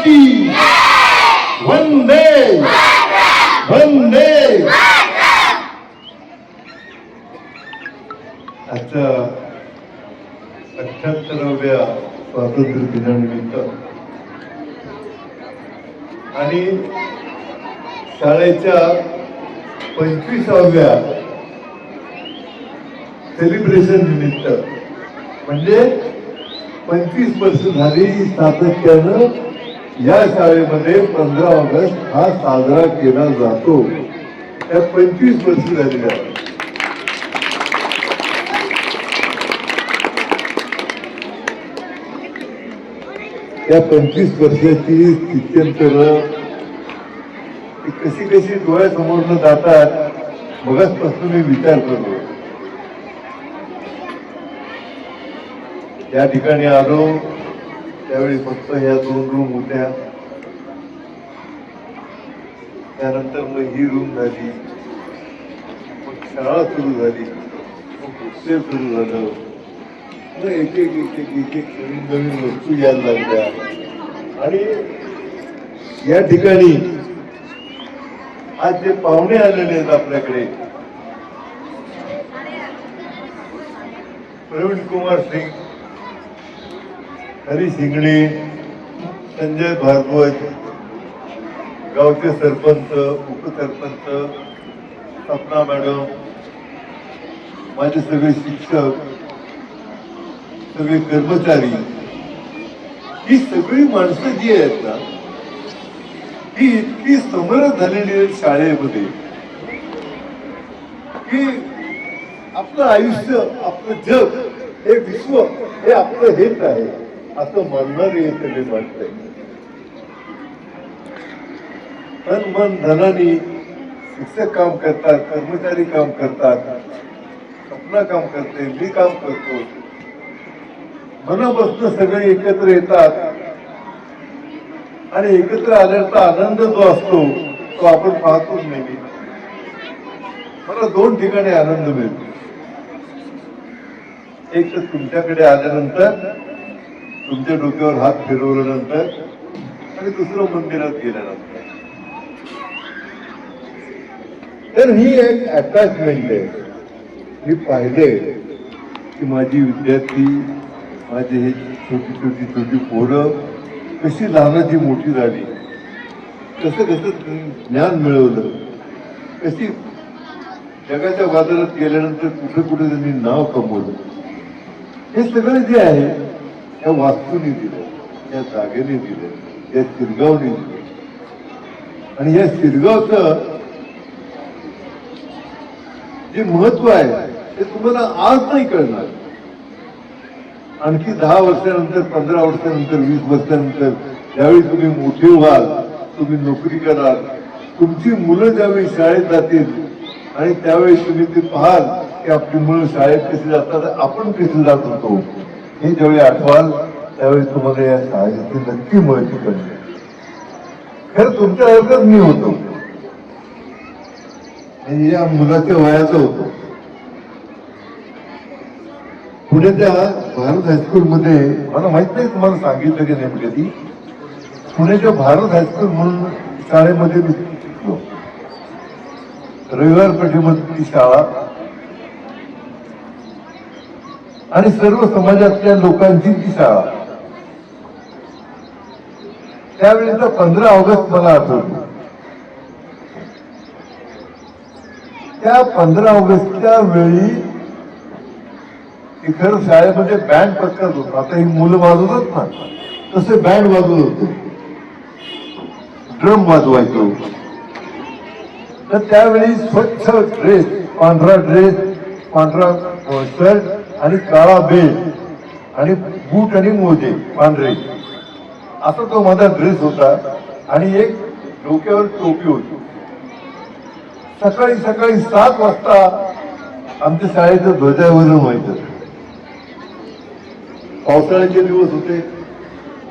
की। वंदे। वंदे। आता अठ्याहत्तराव्या स्वातंत्र्य दिनानिमित्त आणि शाळेच्या पंचवीसाव्या सेलिब्रेशन निमित्त. म्हणजे पंचवीस वर्ष झाली सातत्यानं या शाळेमध्ये पंधरा ऑगस्ट हा साजरा केला जातो. त्या पंचवीस वर्षी झालेल्या. त्या पंचवीस वर्षाची स्थित्यंतर कशी कशी कशी डोळ्यासमोरनं जातात मगचपासून मी विचार करतो. या ठिकाणी आलो. त्यावेळी फक्त ह्या दोन रूम होत्या. त्यानंतर मग ही रूम झाली. मग शाळा सुरू झाली. मग सुरू झालं. मग एक एक एक एक एक एक नवीन नवीन वस्तू यायला लागल्या. आणि या ठिकाणी आज जे पाहुणे आलेले आहेत आपल्याकडे प्रवीण कुमार सिंग. हरी शिंगणे संजय भागवत गावचे सरपंच उपसरपंच सपना मॅडम माझे सगळे शिक्षक सगळे कर्मचारी ही सगळी माणसं जी आहेत ना ही इतकी समरस झालेली आहेत शाळेमध्ये की आपलं आयुष्य आपलं जग हे विश्व हे आपलं हेच आहे. असं मानणार हे सगळे तन मन धनाने शिक्षक काम करतात कर्मचारी काम करतात सपना काम करते मी काम करतो. मनापासून सगळे एकत्र येतात. आणि एकत्र आल्याचा आनंद जो असतो तो आपण पाहतोच नेहमी. मला दोन ठिकाणी आनंद मिळतो. एक तर तुमच्याकडे आल्यानंतर तुमच्या डोक्यावर हात फिरवल्यानंतर आणि दुसरं मंदिरात गेल्यानंतर. तर ही एक अटॅचमेंट आहे. मी पाहिले की माझी विद्यार्थी माझे हे छोटी छोटी छोटी पोरं कशी लहानाची मोठी झाली. कसं कसं ज्ञान मिळवलं. कशी जगाच्या बाजारात गेल्यानंतर कुठे कुठे त्यांनी नाव कमवलं. हे सगळं जे आहे या वास्तूने दिलं या जागेने दिलं या शिरगावने दिलं. आणि या शिरगावचं जे महत्त्व आहे ते तुम्हाला आज नाही कळणार. आणखी दहा वर्षानंतर पंधरा वर्षानंतर वीस वर्षानंतर ज्यावेळी तुम्ही मोठे व्हाल तुम्ही नोकरी कराल तुमची मुलं ज्यावेळी शाळेत जातील आणि त्यावेळी तुम्ही ते पाहाल की आपली मुलं शाळेत कशी जातात आपण कसे जात होतो. हे ज्यावेळी आठवाल त्यावेळी तुम्हाला या शाळेची नक्की माहिती पडली खरं तुमच्या वर्गात मी होतो. आणि या मुलाच्या वयाचा होतो. पुण्याच्या भारत हायस्कूलमध्ये मला माहीत नाही तुम्हाला सांगितलं की नाही कधी पुण्याच्या भारत हायस्कूल म्हणून शाळेमध्ये मी शिकलो. रविवार पेठेमध्ये ती शाळा आणि सर्व समाजातल्या लोकांची ती त्यावेळेचा पंधरा ऑगस्ट मला आठवतो. त्या पंधरा ऑगस्टच्या वेळी इतर शाळेमध्ये बँड पथकात होत. आता ही मुलं वाजवतात ना तसे बँड वाजवत होते. ड्रम वाजवायचो. तर त्यावेळी स्वच्छ ड्रेस पांढरा ड्रेस पांढरा शर्ट आणि काळा बेल आणि बूट आणि मोजे पांढरे. असा तो माझा ड्रेस होता आणि एक डोक्यावर टोपी होती. सकाळी सकाळी सात वाजता आमच्या शाळेचं ध्वजावरून व्हायचं. पावसाळ्याचे दिवस होते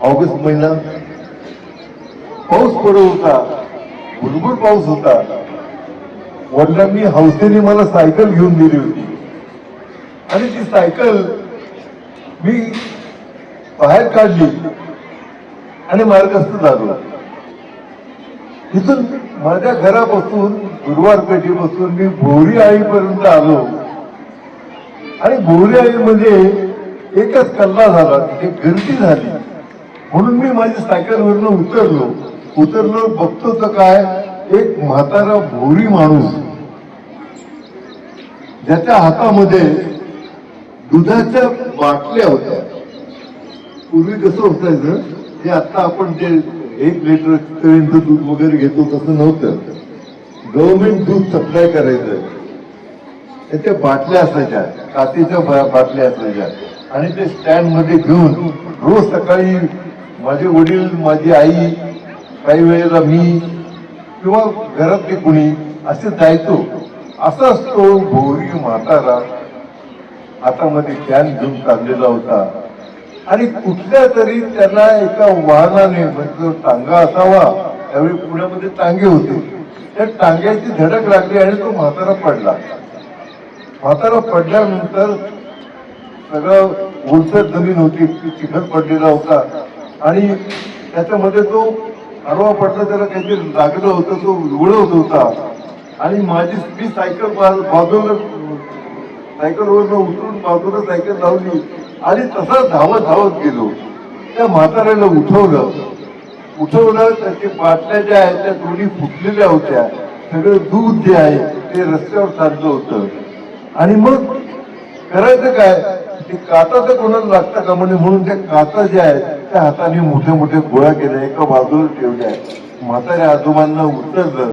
ऑगस्ट महिना. पाऊस पडत होता भुरभुर पाऊस होता. वडिलांनी हौसेने मला सायकल घेऊन दिली होती. आणि ती सायकल मी बाहेर काढली आणि मार्गस्थ झालो. तिथून माझ्या घरापासून गुरुवार पेठेपासून मी भोरी आईपर्यंत आलो. आणि भोरी आई म्हणजे एकच कल्ला झाला तिथे गर्दी झाली. म्हणून मी माझ्या सायकलवरनं उतरलो. उतरलो बघतो तर काय एक म्हातारा भोरी माणूस ज्याच्या हातामध्ये दुधाच्या बाटल्या होत्या. पूर्वी कसं होतायचं ते आता आपण जे एक लिटर पर्यंत दूध वगैरे घेतो तसं नव्हतं. गव्हर्नमेंट दूध सप्लाय करायचं. त्याच्या बाटल्या असायच्या कातीच्या बाटल्या असायच्या. आणि ते स्टँडमध्ये घेऊन रोज सकाळी माझे वडील माझी आई काही वेळेला मी किंवा घरातले कुणी असे जायचो. असाच तो भोरी म्हातारा. हातामध्ये कॅन घेऊन चाललेला होता. आणि कुठल्या तरी त्याला एका वाहनाने म्हणजे जो टांगा असावा. त्यावेळी पुण्यामध्ये टांगे होते. त्या टांग्याची धडक लागली आणि तो म्हातारा पडला. म्हातारा पडल्यानंतर सगळं उलसर जमीन होती ती चिखल पडलेला होता. आणि त्याच्यामध्ये तो आडवा पडला त्याला काहीतरी लागलं होतं तो उडवत होता. आणि माझी मी सायकल बाजूला सायकलवरनं उतरून बाजूला सायकल लावली आणि तसा धावत धावत गेलो. त्या म्हाताऱ्याला उठवलं. उठवलं त्याची बाटल्या ज्या आहेत त्या दोन्ही फुटलेल्या होत्या. सगळं दूध जे आहे ते रस्त्यावर चाललं होतं. आणि मग करायचं काय? ते काताचं तर कोणाला लागतं का म्हणजे म्हणून त्या काचा ज्या आहेत त्या हाताने मोठे मोठे गोळ्या केल्या एका बाजूला ठेवल्या. म्हाताऱ्या आजोबांना उतरलं